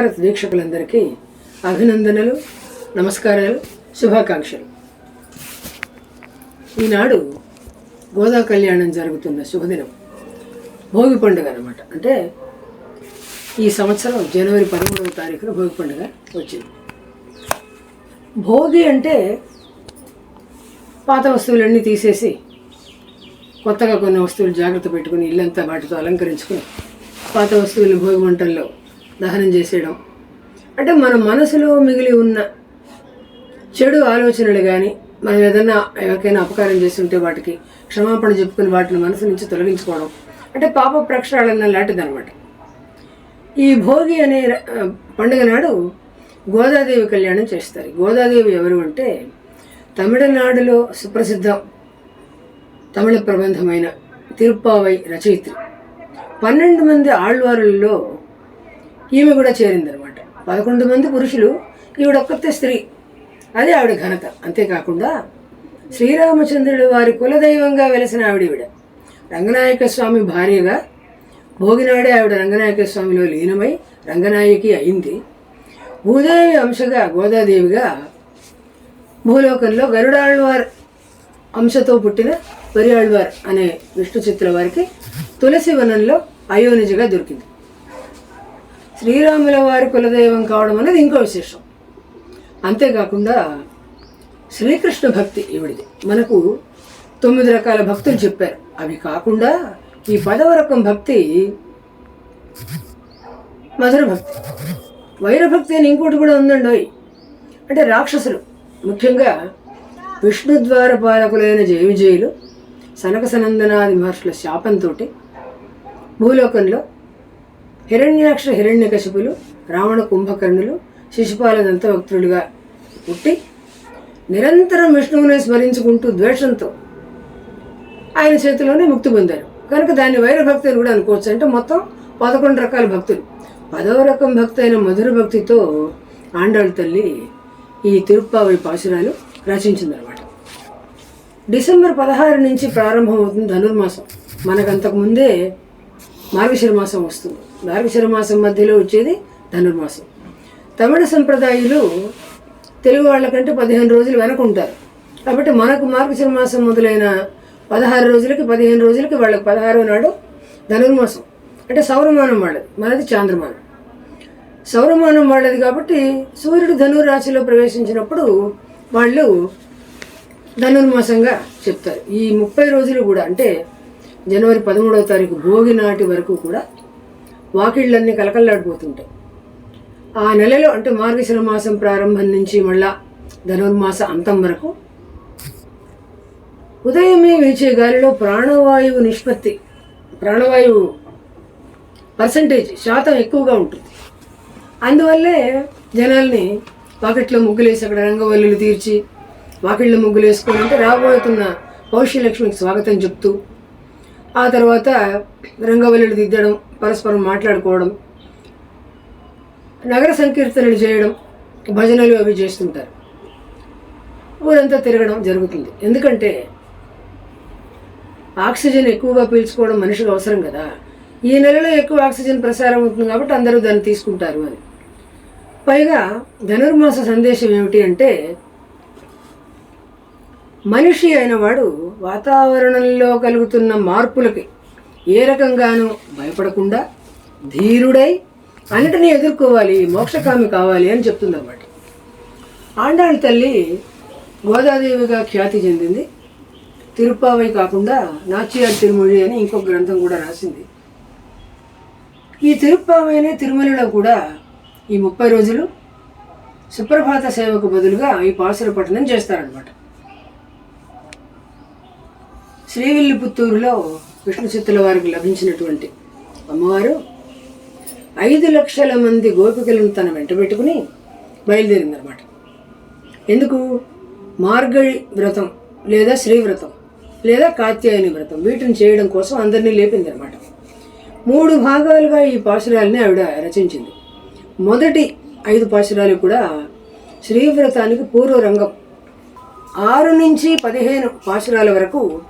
శ్రీ భారత్ వీక్షకులందరికీ అభినందనలు నమస్కారాలు శుభాకాంక్షలు. ఈనాడు గోదా కళ్యాణం జరుగుతున్న శుభదినం. భోగి పండుగ అనమాట అంటే ఈ సంవత్సరం జనవరి పదమూడవ తారీఖున భోగి పండుగ వచ్చింది. భోగి అంటే పాత వస్తువులన్నీ తీసేసి కొత్తగా కొన్ని వస్తువులు జాగ్రత్త పెట్టుకుని ఇల్లంతా వాటితో అలంకరించుకుని పాత వస్తువులు భోగి మంటల్లో దహనం చేసేయడం. అంటే మన మనసులో మిగిలి ఉన్న చెడు ఆలోచనలు కానీ మనం ఏదైనా ఎవరికైనా అపకారం చేస్తుంటే వాటికి క్షమాపణ చెప్పుకుని వాటిని మనసు నుంచి తొలగించుకోవడం. అంటే పాప ప్రక్షాళన లాంటిదనమాట ఈ భోగి అనే పండుగ నాడు గోదాదేవి కళ్యాణం చేస్తారు. గోదాదేవి ఎవరు అంటే తమిళనాడులో సుప్రసిద్ధం తమిళ ప్రబంధమైన తిరుప్పావై రచయిత్రి. పన్నెండు మంది ఆళ్వారులలో ఈమె కూడా చేరిందనమాట. పదకొండు మంది పురుషులు ఈవిడొక్కతే స్త్రీ. అది ఆవిడ ఘనత. అంతేకాకుండా శ్రీరామచంద్రుడు వారి కులదైవంగా వెలసిన ఆవిడ రంగనాయక స్వామి భార్యగా భోగినాడే ఆవిడ రంగనాయక స్వామిలో లీనమై రంగనాయకి అయింది. భూదేవి అంశగా గోదాదేవిగా భూలోకంలో గరుడాళ్వార్ అంశతో పుట్టిన పెరియాళ్వార్ అనే విష్ణు చిత్ర వారికి తులసి వనంలో అయోనిజగా దొరికింది. శ్రీరాముల వారి కులదైవం కావడం అనేది ఇంకో విశేషం. అంతేకాకుండా శ్రీకృష్ణ భక్తి ఈవిడిది. మనకు తొమ్మిది రకాల భక్తులు చెప్పారు. అవి కాకుండా ఈ పదవ రకం భక్తి మధుర భక్తి. వైరభక్తి అని ఇంకోటి కూడా ఉందండి అంటే రాక్షసులు. ముఖ్యంగా విష్ణు ద్వార పాలకులైన జయ సనక సనందనాది మహర్షుల శాపంతో భూలోకంలో హిరణ్యాక్ష హిరణ్యకశిపులు రావణ కుంభకర్ణులు శిశుపాల దంతభక్తులుగా పుట్టి నిరంతరం విష్ణువుని స్మరించుకుంటూ ద్వేషంతో ఆయన చేతిలోనే ముక్తి పొందారు. కనుక దాన్ని వైరభక్తి అని కూడా అనుకోవచ్చు. అంటే మొత్తం పదకొండు రకాల భక్తులు. పదవ రకం భక్తి అయిన మధుర భక్తితో ఆండాళ్ళ తల్లి ఈ తిరుప్పావై పాశురాలు రచించిందనమాట డిసెంబర్ పదహారు నుంచి ప్రారంభమవుతుంది ధనుర్మాసం. మనకంతకు ముందే మార్గశిర మాసం వస్తుంది. మార్గశిర మాసం మధ్యలో వచ్చేది ధనుర్మాసం. తమిళ సంప్రదాయాలు తెలుగు వాళ్ళకంటే పదిహేను రోజులు వెనక ఉంటారు. కాబట్టి మనకు మార్గశిర మాసం మొదలైన పదహారు రోజులకి పదిహేను రోజులకి వాళ్ళకి పదహారో నాడు ధనుర్మాసం. అంటే సౌరమానం వాళ్ళది. మనది చాంద్రమానం. సౌరమానం వాళ్ళది కాబట్టి సూర్యుడు ధనురాశిలో ప్రవేశించినప్పుడు వాళ్ళు ధనుర్మాసంగా చెప్తారు. ఈ ముప్పై రోజులు కూడా అంటే జనవరి పదమూడవ తారీఖు భోగి నాటి వరకు కూడా వాకిళ్ళన్నీ కలకల్లాడిపోతుంటాయి. ఆ నెలలో అంటే మార్గశిర మాసం ప్రారంభం నుంచి మళ్ళా ధనుర్మాస అంతం వరకు ఉదయమే వీచే గాలిలో ప్రాణవాయువు నిష్పత్తి ప్రాణవాయువు పర్సంటేజ్ శాతం ఎక్కువగా ఉంటుంది. అందువల్లే జనాల్ని వాకిట్లో ముగ్గులేసి అక్కడ రంగవల్లులు తీర్చి వాకిట్లో ముగ్గులు వేసుకోవాలంటే అంటే రాబోతున్న పౌష్యలక్ష్మికి స్వాగతం చెప్తూ ఆ తర్వాత రంగవల్లులు దిద్దడం పరస్పరం మాట్లాడుకోవడం నగర సంకీర్తనలు చేయడం భజనలు అవి చేస్తుంటారు. ఊరంతా తిరగడం జరుగుతుంది. ఎందుకంటే ఆక్సిజన్ ఎక్కువగా పీల్చుకోవడం మనిషికి అవసరం కదా. ఈ నెలలో ఎక్కువ ఆక్సిజన్ ప్రసారం అవుతుంది కాబట్టి అందరూ దాన్ని తీసుకుంటారు అని. పైగా ధనుర్మాస సందేశం ఏమిటి అంటే మనిషి అయినవాడు వాతావరణంలో కలుగుతున్న మార్పులకి ఏ రకంగానూ భయపడకుండా ధీరుడై అన్నిటినీ ఎదుర్కోవాలి మోక్షకామి కావాలి అని చెప్తుందన్నమాట. ఆండాళ్ళ తల్లి గోదాదేవిగా ఖ్యాతి చెందింది. తిరుప్పావై కాకుండా నాచియార్ తిరుమొഴി అని ఇంకొక గ్రంథం కూడా రాసింది. ఈ తిరుప్పావైనే తిరుమలలో కూడా ఈ ముప్పై రోజులు సుప్రభాత సేవకు బదులుగా ఈ పాసుల పఠనం చేస్తారనమాట శ్రీవిల్లిపుత్తూరులో విష్ణు చిత్తుల వారికి లభించినటువంటి అమ్మవారు ఐదు లక్షల మంది గోపికలను తన వెంట పెట్టుకుని బయలుదేరిందనమాట ఎందుకు? మార్గళి వ్రతం లేదా శ్రీవ్రతం లేదా కాత్యాయని వ్రతం వీటిని చేయడం కోసం అందరినీ లేపిందనమాట మూడు భాగాలుగా ఈ పాశురాలని ఆవిడ రచించింది. మొదటి ఐదు పాశురాలు కూడా శ్రీవ్రతానికి పూర్వ రంగం ఆరు నుంచి పదిహేను పాశురాల వరకు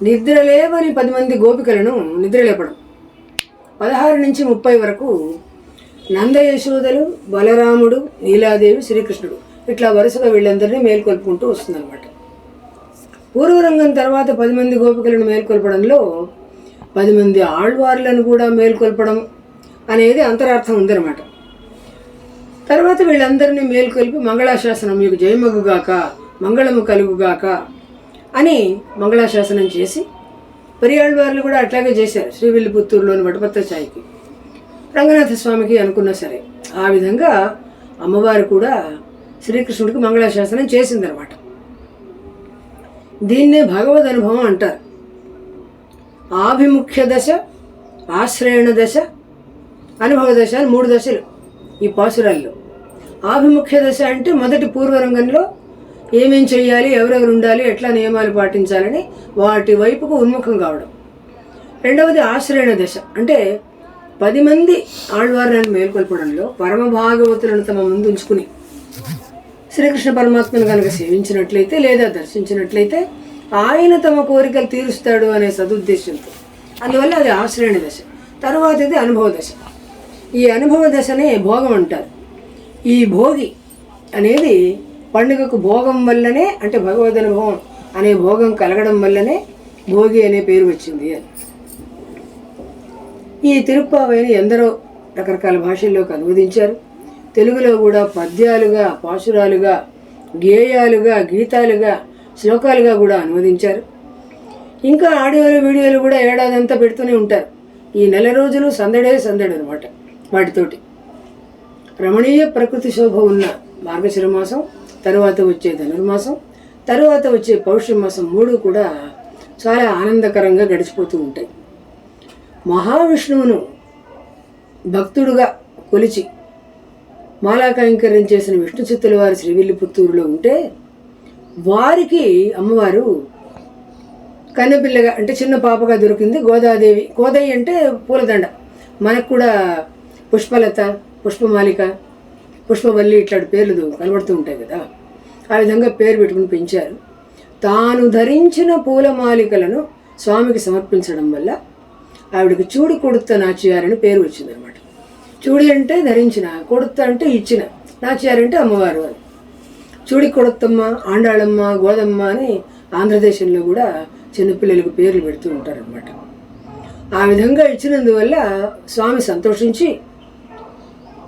నిద్రలేవని పది మంది గోపికలను నిద్రలేపడం పదహారు నుంచి ముప్పై వరకు నంద యశోదలు బలరాముడు నీలాదేవి శ్రీకృష్ణుడు ఇట్లా వరుసగా వీళ్ళందరినీ మేల్కొల్పుకుంటూ వస్తుందన్నమాట. పూర్వరంగం తర్వాత పది మంది గోపికలను మేల్కొల్పడంలో పది మంది ఆళ్వార్లను కూడా మేల్కొల్పడం అనేది అంతరార్థం ఉందన్నమాట. తర్వాత వీళ్ళందరినీ మేల్కొల్పి మంగళాశాసనం మీకు జయమగుగాక మంగళము కలుగుగాక అని మంగళాశాసనం చేసి పెరియాళ్ళవార్లు కూడా అట్లాగే చేశారు శ్రీవిల్లిపుత్తూరులోని వటపత్ర ఛాయికి రంగనాథ స్వామికి అనుకున్నా సరే ఆ విధంగా అమ్మవారు కూడా శ్రీకృష్ణుడికి మంగళాశాసనం చేసిందనమాట. దీన్నే భగవద్ అనుభవం అంటారు. ఆభిముఖ్య దశ ఆశ్రయణ దశ అనుభవ దశ అని మూడు దశలు ఈ పాసురాల్లో. ఆభిముఖ్య దశ అంటే మొదటి పూర్వరంగంలో ఏమేం చేయాలి ఎవరెవరు ఉండాలి ఎట్లా నియమాలు పాటించాలని వాటి వైపుకు ఉన్ముఖం కావడం. రెండవది ఆశ్రయణ దశ. అంటే పది మంది ఆళ్వారులను మేల్కొల్పడంలో పరమ భాగవతులను తమ ముందు ఉంచుకుని శ్రీకృష్ణ పరమాత్మను కనుక సేవించినట్లయితే లేదా దర్శించినట్లయితే ఆయన తమ కోరికలు తీరుస్తాడు అనే సదుద్దేశంతో. అందువల్ల అది ఆశ్రయణ దశ. తర్వాత ఇది అనుభవ దశ. ఈ అనుభవ దశనే భోగం అంటారు. ఈ భోగి అనేది పండుగకు భోగం వల్లనే అంటే భగవద్ అనుభవం అనే భోగం కలగడం వల్లనే భోగి అనే పేరు వచ్చింది. అని ఈ తిరుప్పావైని ఎందరో రకరకాల భాషల్లోకి అనువదించారు. తెలుగులో కూడా పద్యాలుగా పాశురాలుగా గేయాలుగా గీతాలుగా శ్లోకాలుగా కూడా అనువదించారు. ఇంకా ఆడియోలు వీడియోలు కూడా ఏడాదంతా పెడుతూనే ఉంటారు. ఈ నెల రోజులు సందడే సందడి అనమాట వాటితోటి. రమణీయ ప్రకృతి శోభ ఉన్న మార్గశిర మాసం తరువాత వచ్చే ధనుర్మాసం తరువాత వచ్చే పౌష్య మాసం మూడు కూడా చాలా ఆనందకరంగా గడిచిపోతూ ఉంటాయి. మహావిష్ణువును భక్తుడుగా కొలిచి మాలాకైంకర్యం చేసిన విష్ణు చిత్తుల వారి శ్రీవిల్లిపుత్తూరులో ఉంటే వారికి అమ్మవారు కన్నెపిల్లగా అంటే చిన్న పాపగా దొరికింది గోదాదేవి. గోదయ్య అంటే పూలదండ. మనకు కూడా పుష్పలత పుష్పమాలిక పుష్పవల్లి ఇట్లాంటి పేర్లు కనబడుతూ ఉంటాయి కదా ఆ విధంగా పేరు పెట్టుకుని పెంచారు. తాను ధరించిన పూలమాలికలను స్వామికి సమర్పించడం వల్ల ఆవిడకి చూడి కొడుత నాచియారని పేరు వచ్చిందనమాట చూడి అంటే ధరించిన కొడుత అంటే ఇచ్చిన నాచియారంటే అమ్మవారు అని. చూడి కొడుతమ్మ ఆండాళమ్మ గోదమ్మ అని ఆంధ్రదేశంలో కూడా చిన్నపిల్లలకు పేర్లు పెడుతూ ఉంటారనమాట ఆ విధంగా ఇచ్చినందువల్ల స్వామి సంతోషించి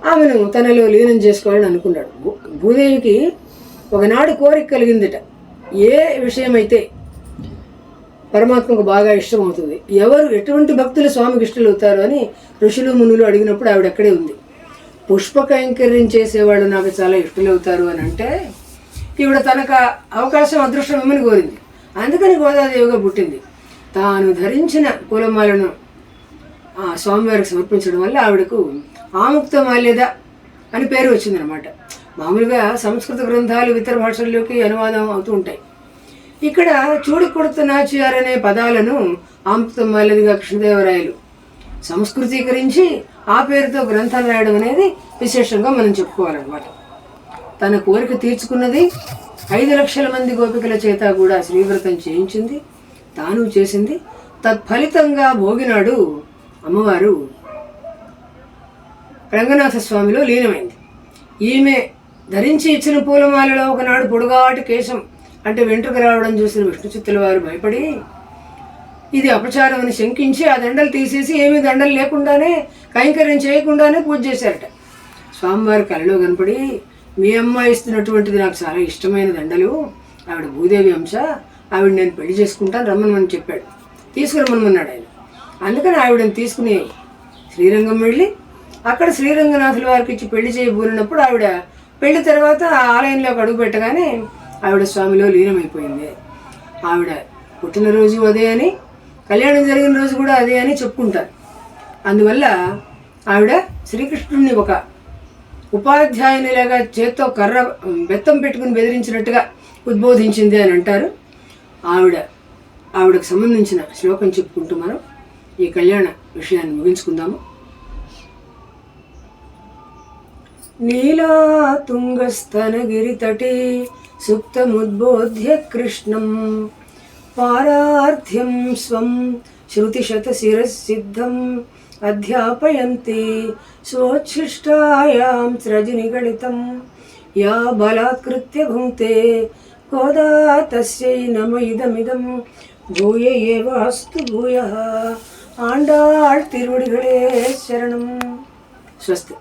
ఆమెను తనలో లీనం చేసుకోవాలని అనుకున్నాడు. భూ- భూదేవికి ఒకనాడు కోరిక కలిగిందిట. ఏ విషయమైతే పరమాత్మకు బాగా ఇష్టమవుతుంది ఎవరు ఎటువంటి భక్తులు స్వామికి ఇష్టలు అవుతారు అని ఋషులు మునులు అడిగినప్పుడు ఆవిడ అక్కడే ఉంది. పుష్ప కైంకర్యం చేసేవాళ్ళు నాకు చాలా ఇష్టలు అవుతారు అని అంటే ఈవిడ తనకు అవకాశం అదృష్టం ఇమ్మని కోరింది. అందుకని గోదాదేవిగా పుట్టింది. తాను ధరించిన పూలమాలను ఆ స్వామివారికి సమర్పించడం వల్ల ఆవిడకు ఆముక్త మాల్యద అని పేరు వచ్చిందనమాట. మామూలుగా సంస్కృత గ్రంథాలు ఇతర భాషల్లోకి అనువాదం అవుతూ ఉంటాయి. ఇక్కడ చూడి నాచియార్ అనే పదాలను ఆముక్త మాల్యదిగా కృష్ణదేవరాయలు సంస్కృతీకరించి ఆ పేరుతో గ్రంథాలు రాయడం అనేది విశేషంగా మనం చెప్పుకోవాలన్నమాట. తన కోరిక తీర్చుకున్నది ఐదు లక్షల మంది గోపికల చేత కూడా శ్రీవ్రతం చేయించింది తాను చేసింది. తత్ఫలితంగా భోగినాడు అమ్మవారు రంగనాథ స్వామిలో లీనమైంది. ఈమె ధరించి ఇచ్చిన పూలమాలలో ఒకనాడు పొడుగాటి కేశం అంటే వెంట్రుక రావడం చూసిన విష్ణు చిత్తుల వారు భయపడి ఇది అపచారం అని శంకించి ఆ దండలు తీసేసి ఏమీ దండలు లేకుండానే కైంకర్యం చేయకుండానే పూజ చేశారట. స్వామివారి కళ్ళలో కనపడి మీ అమ్మ ఇస్తున్నటువంటిది నాకు చాలా ఇష్టమైన దండలు. ఆవిడ భూదేవి అంశ. ఆవిడ నేను పెళ్ళి చేసుకుంటాను. రమ్మని చెప్పాడు. తీసుకురమ్మన్నాడు ఆయన. అందుకని ఆవిడని తీసుకుని శ్రీరంగం వెళ్ళి అక్కడ శ్రీరంగనాథుల వారికి ఇచ్చి పెళ్ళి చేయబోలినప్పుడు ఆవిడ పెళ్ళి తర్వాత ఆ ఆలయంలోకి అడుగు పెట్టగానే ఆవిడ స్వామిలో లీనమైపోయింది. ఆవిడ పుట్టినరోజు అదే అని కళ్యాణం జరిగిన రోజు కూడా అదే అని చెప్పుకుంటారు. అందువల్ల ఆవిడ శ్రీకృష్ణుడిని ఒక ఉపాధ్యాయునిలాగా చేత్తో కర్ర బెత్తం పెట్టుకుని బెదిరించినట్టుగా ఉద్బోధించింది అని అంటారు. ఆవిడ ఆవిడకు సంబంధించిన శ్లోకం చెప్పుకుంటూ మనం ఈ కళ్యాణ విషయాన్ని ముగించుకుందాము. నీలా తుంగస్తనగిరితటే సుప్తముద్బోధ్య కృష్ణం పారార్థ్యం స్వం శృతిశతశిరసిద్ధం అధ్యాపయంతి స్వోచ్ఛిష్టాయాం స్రజనిగళితం యా బలాత్కృత్య భుంక్తే కోదా తస్యై నమ ఇదమిదం భూయ ఏవాస్తు భూయ ఆండాళ్ తిరువడిగళే శరణం స్వస్తి